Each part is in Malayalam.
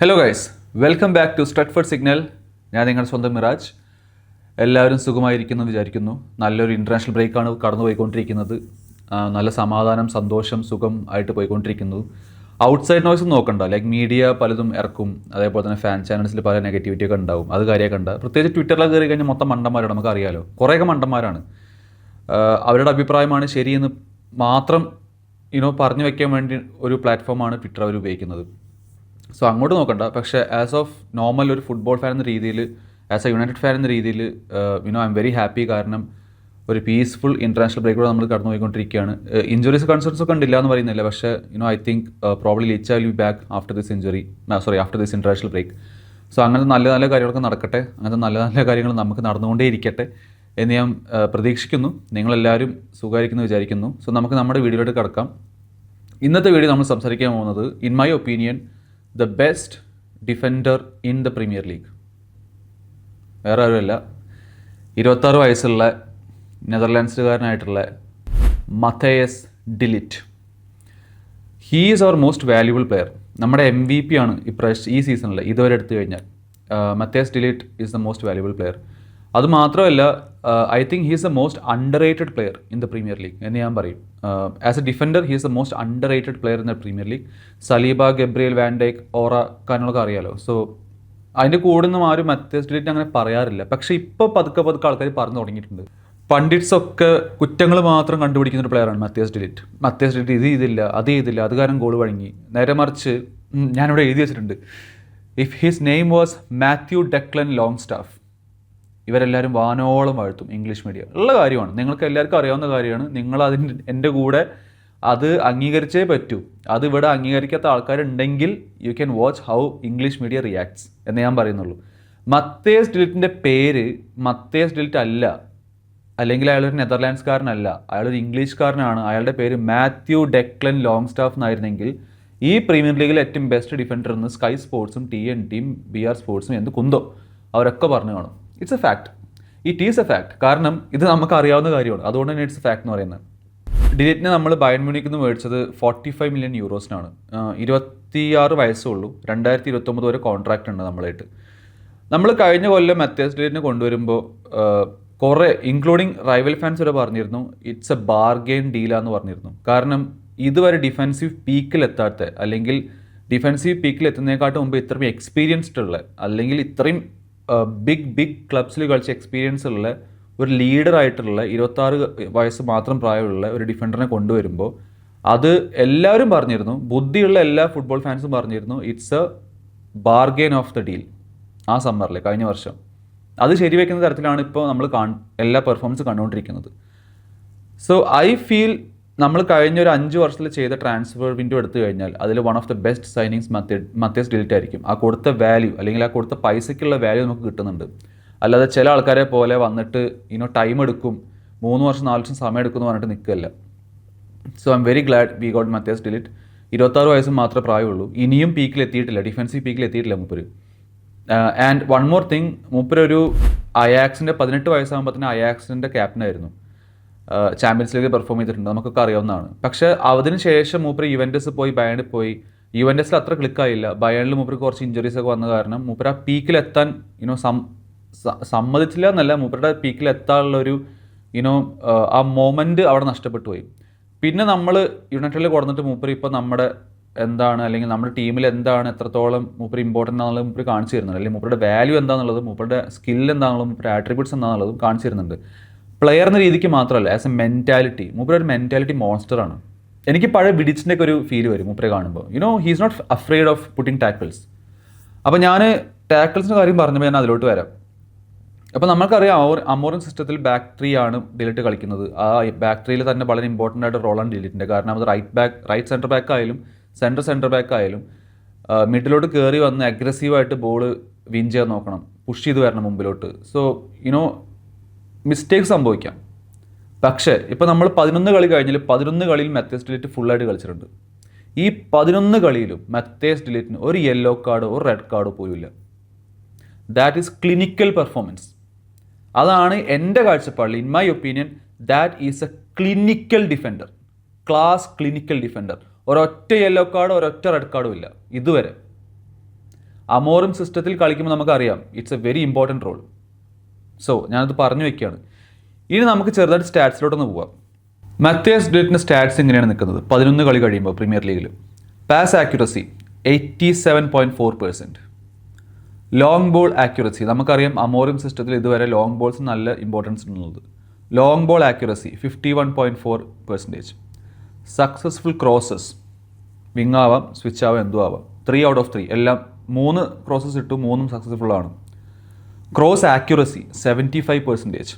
Hello guys welcome back to Stretford signal ഞാൻ നിങ്ങളുടെ സ്വന്തം മിറാജ്. എല്ലാവരും സുഖമായിരിക്കുന്നു വിചാരിക്കുന്നു. നല്ലൊരു ഇന്റർനാഷണൽ ബ്രേക്കാണ് കടന്നു പോയിക്കൊണ്ടിരിക്കുന്നത് നല്ല സമാധാനം സന്തോഷം സുഖം ആയിട്ട് പോയിക്കൊണ്ടിരിക്കുന്നു. ഔട്ട്സൈഡ് നോയ്സ് നോക്കണ്ട. ലൈക്ക് മീഡിയ പലതും ഇറക്കും. അതേപോലെ തന്നെ ഫാൻ ചാനൽസിൽ പല നെഗറ്റിവിറ്റി ഒക്കെ ഉണ്ടാവും. അത് കാര്യമൊക്കെ ഉണ്ട്. പ്രത്യേകിച്ച് ട്വിറ്ററിലൊക്കെ കയറി കഴിഞ്ഞാൽ മൊത്തം മണ്ടന്മാരാണ്. നമുക്കറിയാലോ കുറേയൊക്കെ മണ്ടന്മാരാണ്. അവരുടെ അഭിപ്രായമാണ് ശരിയെന്ന് മാത്രം യുനോ പറഞ്ഞു വെക്കാൻ വേണ്ടി ഒരു പ്ലാറ്റ്ഫോമാണ് ട്വിറ്റർ അവർ ഉപയോഗിക്കുന്നത്. സോ അങ്ങോട്ട് നോക്കണ്ട. പക്ഷേ ആസ് ഓഫ് നോർമൽ ഒരു ഫുട്ബോൾ ഫാൻ എന്ന രീതിയിൽ ആസ് എ യുണൈറ്റഡ് ഫാൻ എന്ന രീതിയിൽ you know I'm very happy കാരണം ഒരു പീസ്ഫുൾ ഇന്റർനാഷണൽ ബ്രേക്കിലൂടെ നമ്മൾ കടന്നു പോയിക്കൊണ്ടിരിക്കുകയാണ് ഇഞ്ചുറീസ് കൺസേൺസ് ഒക്കെ ഉണ്ടില്ല എന്ന് പറയുന്നില്ല. പക്ഷേ you know I think probably Licha I be back after this injury sorry after this international break so അങ്ങനത്തെ നല്ല നല്ല കാര്യങ്ങളൊക്കെ നടക്കട്ടെ. അങ്ങനത്തെ നല്ല നല്ല കാര്യങ്ങൾ നമുക്ക് നടന്നുകൊണ്ടേ ഇരിക്കട്ടെ എന്ന് ഞാൻ പ്രതീക്ഷിക്കുന്നു. നിങ്ങളെല്ലാവരും സുഖമായിരിക്കുന്നു വിചാരിക്കുന്നു. സോ നമുക്ക് നമ്മുടെ വീഡിയോയിലോട്ട് കിടക്കാം. ഇന്നത്തെ വീഡിയോ നമ്മൾ സംസാരിക്കാൻ പോകുന്നത് in my opinion the best defender in the Premier League വേറെ ആരുമല്ല. ഇരുപത്താറ് വയസ്സുള്ള നെതർലാൻഡ്സുകാരനായിട്ടുള്ള Matthijs de Ligt. He is our most valuable player നമ്മുടെ എം വി പി ആണ് ഇപ്രാവശ്യം ഈ സീസണിൽ ഇതുവരെ എടുത്തു കഴിഞ്ഞാൽ. Matthijs de Ligt is the most valuable player അത് മാത്രമല്ല I think he's a most underrated player in the Premier League എന്ന് ഞാൻ പറയും. As a defender he's a most underrated player in the premier league Saliba Gabriel van Dijk ഓറ കാര്യങ്ങളൊക്കെ അറിയാലോ. സോ അതിന്റെ കൂടെ നിന്നും ആരും മത്തേസ് ഡിലിറ്റ് അങ്ങനെ പറയാറില്ല. പക്ഷേ ഇപ്പോൾ പതുക്കെ പതുക്കെ ആൾക്കാർ പറഞ്ഞു തുടങ്ങിയിട്ടുണ്ട്. പണ്ഡിറ്റ്സ് ഒക്കെ കുറ്റങ്ങൾ മാത്രം കണ്ടുപിടിക്കുന്ന ഒരു പ്ലെയറാണ് മത്തേസ് ഡിലിറ്റ്. മത്തേസ് ഡിലിറ്റ് ഇത് ചെയ്തില്ല അത് ചെയ്തില്ല അത് കാരണം ഗോൾ വഴങ്ങി. നേരെ മറിച്ച് ഞാനിവിടെ എഴുതി വെച്ചിട്ടുണ്ട്. If his name was Matthew Declan Longstaff ഇവരെല്ലാവരും വാനോളം വാഴ്ത്തും ഇംഗ്ലീഷ് മീഡിയം. ഉള്ള കാര്യമാണ്. നിങ്ങൾക്ക് എല്ലാവർക്കും അറിയാവുന്ന കാര്യമാണ്. നിങ്ങൾ അതിന് എന്റെ കൂടെ അത് അംഗീകരിച്ചേ പറ്റൂ. അത് ഇവിടെ അംഗീകരിക്കാത്ത ആൾക്കാരുണ്ടെങ്കിൽ you can watch how English media reacts എന്ന് ഞാൻ പറയുന്നുള്ളൂ. മത്തേസ് ഡിലിറ്റിന്റെ പേര് മത്തേസ് ഡിലിറ്റ് അല്ല. അല്ലെങ്കിൽ അയാളൊരു നെതർലാൻഡ്സ്കാരനല്ല. അയാളൊരു ഇംഗ്ലീഷ്കാരനാണ്. അയാളുടെ പേര് മാത്യു ഡെക്ലൻ ലോങ് സ്റ്റാഫ് എന്നായിരുന്നെങ്കിൽ ഈ പ്രീമിയർ ലീഗിൽ ഏറ്റവും ബെസ്റ്റ് ഡിഫൻഡർ എന്ന് സ്കൈ സ്പോർട്സും ടി എൻ ടിയും ബി ആർ സ്പോർട്സും എന്ത് കുന്തോ അവരൊക്കെ പറഞ്ഞു കാണും. It's a fact it is a fact കാരണം ഇത് നമുക്ക് അറിയാവുന്ന കാര്യമാണ്. അതുകൊണ്ട് തന്നെ ഇറ്റ്സ് എ ഫാക്ട് എന്ന് പറയുന്നത്. ഡിലേറ്റിനെ നമ്മൾ ബയൺ മ്യൂണിക്കിൽ നിന്ന് മേടിച്ചത് ഫോർട്ടി ഫൈവ് മില്യൺ യൂറോസിനാണ് ഇരുപത്തിയാറ് വയസ്സേ ഉള്ളൂ. രണ്ടായിരത്തി ഇരുപത്തൊമ്പത് വരെ കോൺട്രാക്റ്റ് ഉണ്ട് നമ്മളായിട്ട്. നമ്മൾ കഴിഞ്ഞ കൊല്ലം മെത്തേസ് ഡിലേറ്റിനെ കൊണ്ടുവരുമ്പോൾ കുറേ ഇൻക്ലൂഡിങ് റൈവൽ ഫാൻസ് വരെ പറഞ്ഞിരുന്നു ഇറ്റ്സ് എ ബാർഗെയിൻ ഡീലാന്ന് പറഞ്ഞിരുന്നു. കാരണം ഇതുവരെ ഡിഫെൻസീവ് പീക്കിലെത്താത്ത അല്ലെങ്കിൽ ഡിഫെൻസീവ് പീക്കിൽ എത്തുന്നതിനെക്കാട്ടും മുമ്പ് ഇത്രയും എക്സ്പീരിയൻസ്ഡ് ഉള്ള അല്ലെങ്കിൽ ഇത്രയും ബിഗ് ബിഗ് ക്ലബ്സിൽ കളിച്ച എക്സ്പീരിയൻസ് ഉള്ള ഒരു ലീഡറായിട്ടുള്ള ഇരുപത്താറ് വയസ്സ് മാത്രം പ്രായമുള്ള ഒരു ഡിഫൻഡറിനെ കൊണ്ടുവരുമ്പോൾ അത് എല്ലാവരും പറഞ്ഞിരുന്നു. ബുദ്ധിയുള്ള എല്ലാ ഫുട്ബോൾ ഫാൻസും പറഞ്ഞിരുന്നു it's a bargain of the deal ആ സമ്മറിൽ കഴിഞ്ഞ വർഷം. അത് ശരിവെക്കുന്ന തരത്തിലാണ് ഇപ്പോൾ നമ്മൾ കാ എല്ലാ പെർഫോമൻസ് കണ്ടുകൊണ്ടിരിക്കുന്നത്. സോ ഐ ഫീൽ നമ്മൾ കഴിഞ്ഞ ഒരു അഞ്ച് വർഷത്തിൽ ചെയ്ത ട്രാൻസ്ഫർ വിൻഡോ എടുത്തു കഴിഞ്ഞാൽ അതിൽ one of the best signings Matthijs Matthijs de Ligt ആയിരിക്കും. ആ കൊടുത്ത വാല്യൂ അല്ലെങ്കിൽ ആ കൊടുത്ത പൈസയ്ക്കുള്ള വാല്യൂ നമുക്ക് കിട്ടുന്നുണ്ട്. അല്ലാതെ ചില ആൾക്കാരെ പോലെ വന്നിട്ട് ഇനോ ടൈം എടുക്കും. മൂന്ന് വർഷം നാല് വർഷം സമയം എടുക്കും എന്ന് പറഞ്ഞിട്ട് നിൽക്കുകയല്ല. So I'm very glad we got Matthijs de Ligt. ഇരുപത്താറ് വയസ്സ് മാത്രമേ പ്രായമുള്ളൂ. ഇനിയും പീക്കിൽ എത്തിയിട്ടില്ല. ഡിഫൻസീവ് പീക്കിൽ എത്തിയിട്ടില്ല മൂപ്പര്. ആൻഡ് വൺ മോർ തിങ് മൂപ്പര് ഒരു അയാക്സിന്റെ പതിനെട്ട് വയസ്സാകുമ്പോൾ തന്നെ അയാക്സിന്റെ ക്യാപ്റ്റനായിരുന്നു ചാമ്പ്യൻസ് ലീഗ് പെർഫോം ചെയ്തിട്ടുണ്ട്. നമുക്കൊക്കെ അറിയാവുന്നതാണ്. പക്ഷേ അതിന് ശേഷം മൂപ്പർ യുവന്റസ് പോയി ബയണിൽ പോയി. ഇവന്റസിൽ അത്ര ക്ലിക്കായില്ല. ബയണിൽ മൂപ്പർക്ക് കുറച്ച് ഇഞ്ചുറീസ് ഒക്കെ വന്ന കാരണം മൂപ്പർ ആ പീക്കിലെത്താൻ യുനോ സം സമ്മതിച്ചില്ല എന്നല്ല മൂപ്പരുടെ പീക്കിൽ എത്താനുള്ള ഒരു യുനോ ആ മൊമെന്റ് അവിടെ നഷ്ടപ്പെട്ടു പോയി. പിന്നെ നമ്മൾ യുണൈറ്റഡിൽ കൊടുത്തിട്ട് മൂപ്പർ ഇപ്പോൾ നമ്മുടെ എന്താണ് അല്ലെങ്കിൽ നമ്മുടെ ടീമിൽ എന്താണ് എത്രത്തോളം മൂപ്പർ ഇമ്പോർട്ടന്റ് ആണെന്നുള്ളത് മൂപ്പർ കാണിച്ചു തരുന്നുണ്ട്. അല്ലെങ്കിൽ മൂപ്പരുടെ വാല്യൂ എന്താണെന്നുള്ളത് മൂപ്പരുടെ സ്കിൽ എന്താണെന്നുള്ളത് മൂപ്പരുടെ ആട്രിബ്യൂട്ട്സ് എന്താണെന്നുള്ളതും കാണിച്ചു തരുന്നുണ്ട്. പ്ലെയർ എന്ന രീതിക്ക് മാത്രമല്ല ആസ് എ മെന്റാലിറ്റി മൂപ്പര ഒരു മെന്റാലിറ്റി മോൺസ്റ്ററാണ് എനിക്ക് പഴയ വിഡിച്ചിന്റെ ഒക്കെ ഒരു ഫീൽ വരും മൂപ്പരെ കാണുമ്പോൾ you you know he's not afraid of putting tackles അപ്പോൾ ഞാൻ ടാക്കിൾസിന്റെ കാര്യം പറഞ്ഞപ്പോൾ ഞാൻ അതിലോട്ട് വരാം. അപ്പോൾ അമോർ അമോറൻ സിസ്റ്റത്തിൽ ബാക്ക് ത്രീ ആണ് ഡിലിറ്റ് കളിക്കുന്നത്. ആ ബാക്ക് ത്രീയിൽ തന്നെ വളരെ ഇമ്പോർട്ടന്റ് ആയിട്ട് റോളാണ് ഡിലിറ്റിന്റെ കാരണം അത് right back right centre back ആയാലും സെന്റർ സെന്റർ ബാക്ക് ആയാലും മിഡിലോട്ട് കയറി വന്ന് അഗ്രസീവായിട്ട് ബോൾ വിൻ ചെയ്യാൻ നോക്കണം. പുഷ് ചെയ്ത് വരണം മുമ്പിലോട്ട്. സോ യുനോ മിസ്റ്റേക്ക് സംഭവിക്കാം. പക്ഷേ ഇപ്പോൾ നമ്മൾ പതിനൊന്ന് കളി കഴിഞ്ഞാൽ പതിനൊന്ന് കളിയിൽ മെത്തേസ് ഡിലിറ്റ് ഫുള്ളായിട്ട് കളിച്ചിട്ടുണ്ട്. ഈ പതിനൊന്ന് കളിയിലും മെത്തേസ് ഡിലിറ്റിന് ഒരു യെല്ലോ കാർഡോ ഒരു റെഡ് കാർഡോ പോലുമില്ല. ദാറ്റ് ഈസ് ക്ലിനിക്കൽ പെർഫോമൻസ് അതാണ് എന്റെ കാഴ്ചപ്പാടിൽ in my opinion that is a clinical defender class clinical defender ഒരൊറ്റ യെല്ലോ കാർഡോ ഒരൊറ്റ റെഡ് കാർഡും ഇല്ല. ഇതുവരെ. അമോറും സിസ്റ്റത്തിൽ കളിക്കുമ്പോൾ നമുക്കറിയാം it's a very important role so ഞാനത് പറഞ്ഞു വെക്കുകയാണ്. ഇനി നമുക്ക് ചെറുതായിട്ട് സ്റ്റാറ്റ്സിലോട്ടൊന്ന് പോവാം. മത്തേസ് ഡേറ്റിന്റെ സ്റ്റാറ്റ്സ് ഇങ്ങനെയാണ് നിൽക്കുന്നത്. പതിനൊന്ന് കളി കഴിയുമ്പോൾ പ്രീമിയർ ലീഗിൽ pass accuracy eighty seven point four percent long ball accuracy നമുക്കറിയാം അമോറിയം സിസ്റ്റത്തിൽ ഇതുവരെ ലോങ് ബോൾസ് നല്ല ഇമ്പോർട്ടൻസ് ഉള്ളത് long ball accuracy fifty one point four percentage successful crosses wing ആവാം സ്വിച്ച് ആവാം എന്തും ആവാം. ത്രീ ഔട്ട് ഓഫ് ത്രീ എല്ലാം മൂന്ന് ക്രോസസ് ഇട്ടു മൂന്നും സക്സസ്ഫുൾ ആണ്. Cross accuracy seventy five percentage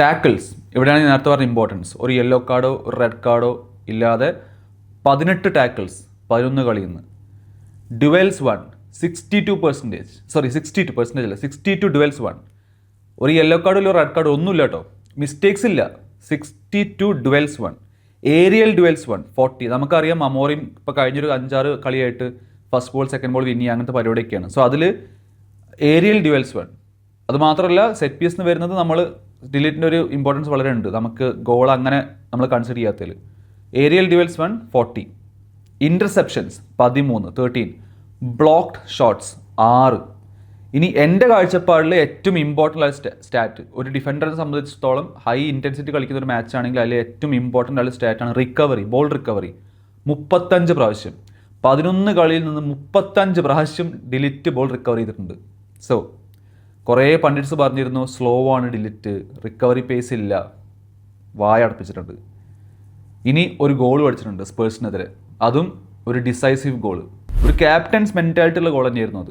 tackles ഇവിടെയാണ് ഞാൻ നേരത്തെ പറഞ്ഞ ഇമ്പോർട്ടൻസ് ഒരു യെല്ലോ കാർഡോ ഒരു റെഡ് കാർഡോ ഇല്ലാതെ പതിനെട്ട് ടാക്കിൾസ് പതിനൊന്ന് കളിയിൽ നിന്ന് duels one sixty two percentage sorry sixty two percentage അല്ല സിക്സ്റ്റി ടു ഡുവൽസ് വൺ ഒരു യെല്ലോ കാർഡോ ഇല്ല റെഡ് കാർഡോ ഒന്നുമില്ല കേട്ടോ. മിസ്റ്റേക്സ് ഇല്ല sixty two duels one aerial duels one forty നമുക്കറിയാം അമോറിൻ ഇപ്പോൾ കഴിഞ്ഞൊരു അഞ്ചാറ് കളിയായിട്ട് first ball second ball Winnie അങ്ങനത്തെ പരിപാടിയൊക്കെയാണ്. സോ അതിൽ ഏരിയൽ ഡ്യുവൽസ് വേണം. അത് മാത്രമല്ല സെറ്റ് പീസ് എന്ന് വരുന്നത് നമ്മൾ ഡിലീറ്റിന്റെ ഒരു ഇമ്പോർട്ടൻസ് വളരെ ഉണ്ട്. നമുക്ക് ഗോൾ അങ്ങനെ നമ്മൾ consider ചെയ്യാത്തതിൽ aerial duels one forty interceptions പതിമൂന്ന് തേർട്ടീൻ ബ്ലോക്ക്ഡ് ഷോട്ട്സ് ആറ്. ഇനി എന്റെ കാഴ്ചപ്പാടിൽ ഏറ്റവും ഇമ്പോർട്ടന്റ് ആയ സ്റ്റാറ്റ് ഒരു ഡിഫൻഡറിനെ സംബന്ധിച്ചിടത്തോളം ഹൈ ഇന്റൻസിറ്റി കളിക്കുന്ന ഒരു മാച്ച് ആണെങ്കിൽ അതിൽ ഏറ്റവും ഇമ്പോർട്ടന്റ് ആയ സ്റ്റാറ്റാണ് റിക്കവറി ബോൾ റിക്കവറി മുപ്പത്തഞ്ച് പ്രാവശ്യം. പതിനൊന്ന് കളിയിൽ നിന്ന് മുപ്പത്തഞ്ച് പ്രാവശ്യം ഡിലിറ്റ് ബോൾ റിക്കവർ ചെയ്തിട്ടുണ്ട്. സോ കുറേ പണ്ഡിറ്റ്സ് പറഞ്ഞിരുന്നു സ്ലോ ആണ് ഡിലിറ്റ് റിക്കവറി പേസ് ഇല്ല. വായ അടപ്പിച്ചിട്ടുണ്ട്. ഇനി ഒരു ഗോൾ അടിച്ചിട്ടുണ്ട് സ്പേഴ്സിനെതിരെ അതും ഒരു ഡിസൈസീവ് ഗോൾ ഒരു ക്യാപ്റ്റൻസ് മെന്റാലിറ്റി ഉള്ള ഗോൾ തന്നെയായിരുന്നു അത്.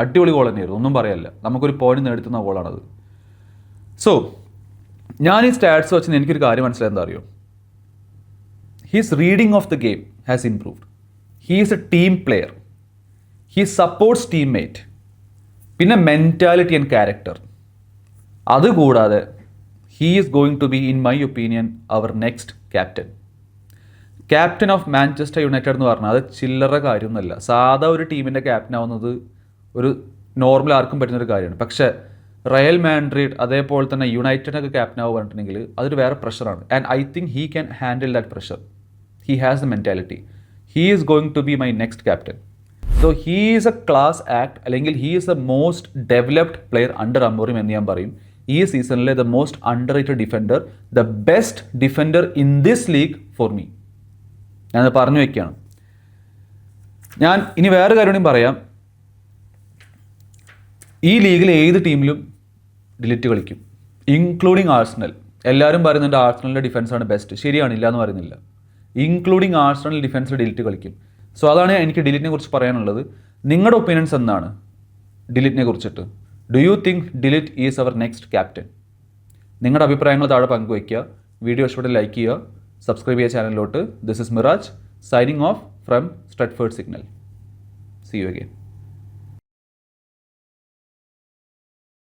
അടിപൊളി ഗോൾ തന്നെയായിരുന്നു. ഒന്നും പറയല്ല. നമുക്കൊരു പോയിന്റ് നേടുത്തുന്ന ഗോളാണത് സോ ഞാൻ ഈ സ്റ്റാറ്റ്സ് വെച്ച് എനിക്കൊരു കാര്യം മനസ്സിലായി. എന്താ അറിയോ? He's reading of the game has improved he is a team player he supports team mate പിന്നെ മെന്റാലിറ്റി ആൻഡ് ക്യാരക്ടർ അതുകൂടാതെ he is going to be in my opinion our next captain captain of Manchester United എന്ന് പറഞ്ഞാൽ അത് ചില്ലറ കാര്യമൊന്നുമല്ല. സാധാ ഒരു ടീമിന്റെ ക്യാപ്റ്റൻ ആവുന്നത് ഒരു നോർമൽ ആർക്കും പറ്റുന്ന ഒരു കാര്യമാണ്. പക്ഷേ റയൽ മാൻഡ്രിഡ് അതേപോലെ തന്നെ യുണൈറ്റഡിനൊക്കെ ക്യാപ്റ്റൻ ആവുക പറഞ്ഞിട്ടുണ്ടെങ്കിൽ അതൊരു വേറെ പ്രഷറാണ് and I think he can handle that pressure he has the mentality he is going to be my next captain so he is a class act അല്ലെങ്കിൽ he is a most developed player under Amorim എന്ന് ഞാൻ പറയും. ഈ സീസണിലെ the most underrated defender the best defender in this league for me ഞാനത് പറഞ്ഞു വയ്ക്കുകയാണ് ഞാൻ ഇനി വേറെ കാര്യം പറയാം. ഈ ലീഗിൽ ഏത് ടീമിലും ഡിലിറ്റ് കളിക്കും. ഇൻക്ലൂഡിങ് ആഴ്സണൽ എല്ലാവരും പറയുന്നുണ്ട് ആഴ്സണലിന്റെ ഡിഫൻസാണ് ബെസ്റ്റ് ശരിയാണ് ഇല്ല എന്ന് പറയുന്നില്ല. Including Arsenal defence de Ligt കളിക്കും. സോ അതാണ് എനിക്ക് ഡിലീറ്റിനെ കുറിച്ച് പറയാനുള്ളത്. നിങ്ങളുടെ ഒപ്പീനിയൻസ് എന്താണ്? ഡിലീറ്റിനെ കുറിച്ചിട്ട്. Do you think de Ligt is our next captain നിങ്ങളുടെ അഭിപ്രായങ്ങൾ താഴെ പങ്കുവയ്ക്കുക. വീഡിയോ ഇഷ്ടപ്പെട്ട് ലൈക്ക് ചെയ്യുക. സബ്സ്ക്രൈബ് ചെയ്യുക ചാനലിലോട്ട് this is Miraj signing off from Stretford signal see you again